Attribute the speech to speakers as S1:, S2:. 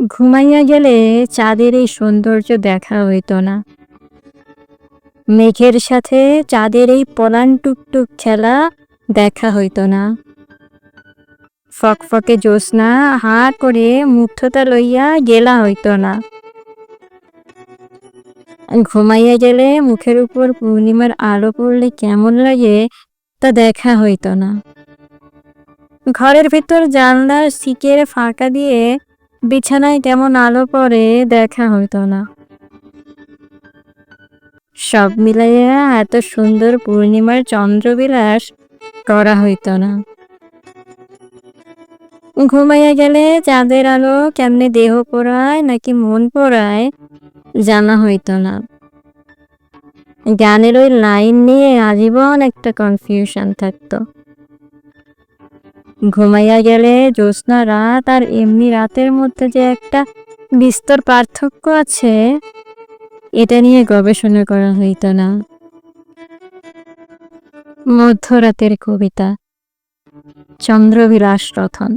S1: ঘুমাইয়া গেলে চাঁদের এই সৌন্দর্য দেখা হইত না। মেঘের সাথে চাঁদের এই পলান টুকটুক খেলা দেখা হইত না। ফকফকে জ্যোৎস্না হা করে মুগ্ধতা লইয়া গেলা হইত না। ঘুমাইয়া গেলে মুখের উপর পূর্ণিমার আলো পড়লে কেমন লাগে তা দেখা হইত না। ঘরের ভিতর জানলার সিকের ফাঁকা দিয়ে বিছানায় কেমন আলো পড়ে দেখা হইতো না। সব মিলাইয়া এত সুন্দর পূর্ণিমার চন্দ্রবিলাস করা হইত না। ঘুমাইয়া গেলে চাঁদের আলো কেমনে দেহ পোড়ায় নাকি মন পোড়ায় জানা হইত না। গানের ওই লাইন নিয়ে আজীবন একটা কনফিউশন থাকতো। ঘুমাইয়া গেলে জ্যোৎস্না রাত আর এমনি রাতের মধ্যে যে একটা বিস্তর পার্থক্য আছে, এটা নিয়ে গবেষণা করা হইত না। মধ্যরাতের কবিতা, চন্দ্রবিলাস রথন।